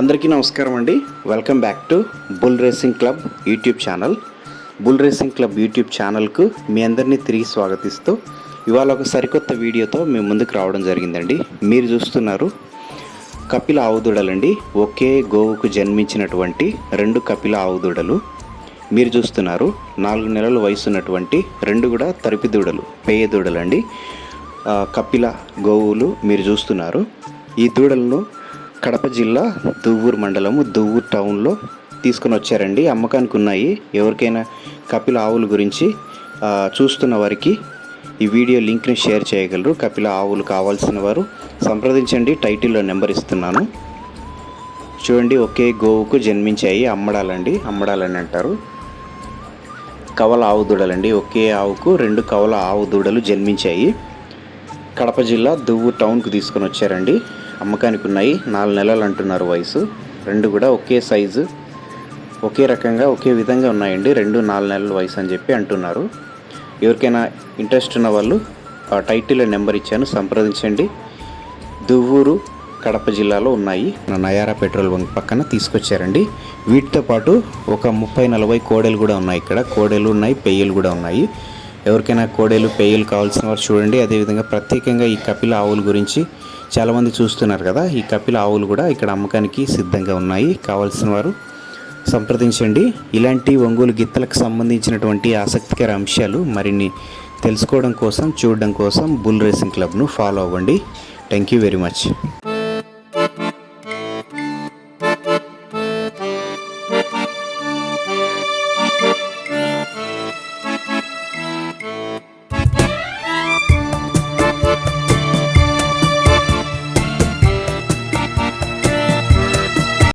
అందరికీ నమస్కారం అండి. Welcome back to bull racing club YouTube channel bull racing club YouTube ఛానల్కు మీ అందరినీ తిరిగి స్వాగతిస్తూ ఇవాళ ఒక సరికొత్త వీడియోతో మేము ముందుకు రావడం జరిగిందండి. మీరు చూస్తున్నారు కపిల ఆవుదూడలండి. ఒకే గోవుకు జన్మించినటువంటి రెండు కపిల ఆవుదూడలు. మీరు చూస్తున్నారు నాలుగు నెలల వయసు ఉన్నటువంటి రెండు కూడా తరిపి దూడలు పేయ దూడలండి. కపిల గోవులు మీరు చూస్తున్నారు. ఈ దూడలను కడప జిల్లా దువ్వూరు మండలము దువ్వూరు టౌన్లో తీసుకుని వచ్చారండి. అమ్మకానికి ఉన్నాయి ఎవరికైనా కపిల ఆవుల గురించి చూస్తున్న వారికి ఈ వీడియో లింక్ని షేర్ చేయగలరు. కపిల ఆవులు కావాల్సిన వారు సంప్రదించండి. టైటిల్లో నెంబర్ ఇస్తున్నాను. చూడండి ఒకే గోవుకు జన్మించాయి అమ్మడాలండి. అమ్మడాలని అంటారు. కవల ఆవు దూడలండి. ఒకే ఆవుకు రెండు కవల ఆవు దూడలు జన్మించాయి. కడప జిల్లా దువ్వు టౌన్కు తీసుకొని వచ్చారండి. అమ్మకానికి ఉన్నాయి నాలుగు నెలలు అంటున్నారు వయసు. రెండు కూడా ఒకే సైజు. ఒకే రకంగా ఒకే విధంగా ఉన్నాయండి. రెండు నాలుగు నెలల వయసు అని చెప్పి అంటున్నారు. ఎవరికైనా ఇంట్రెస్ట్ ఉన్న వాళ్ళు ఆ టైటిల్ నెంబర్ ఇచ్చాను. సంప్రదించండి. దువ్వూరు కడప జిల్లాలో ఉన్నాయి. నా నయారా పెట్రోల్ బంక్ పక్కన తీసుకొచ్చారండి. వీటితో పాటు ఒక ముప్పై నలభై కోడెలు కూడా ఉన్నాయి ఇక్కడ. కోడెలు ఉన్నాయి పెయ్యలు కూడా ఉన్నాయి. ఎవరికైనా కోడెలు పేయలు కావాల్సిన వారు చూడండి. అదేవిధంగా ప్రత్యేకంగా ఈ కపిల ఆవుల గురించి చాలామంది చూస్తున్నారు కదా. ఈ కపిల ఆవులు కూడా ఇక్కడ అమ్మకానికి సిద్ధంగా ఉన్నాయి. కావాల్సిన వారు సంప్రదించండి. ఇలాంటి ఒంగోలు గిత్తలకు సంబంధించినటువంటి ఆసక్తికర అంశాలు మరిన్ని తెలుసుకోవడం కోసం చూడడం కోసం బుల్ రేసింగ్ క్లబ్ను ఫాలో అవ్వండి. Thank you very much.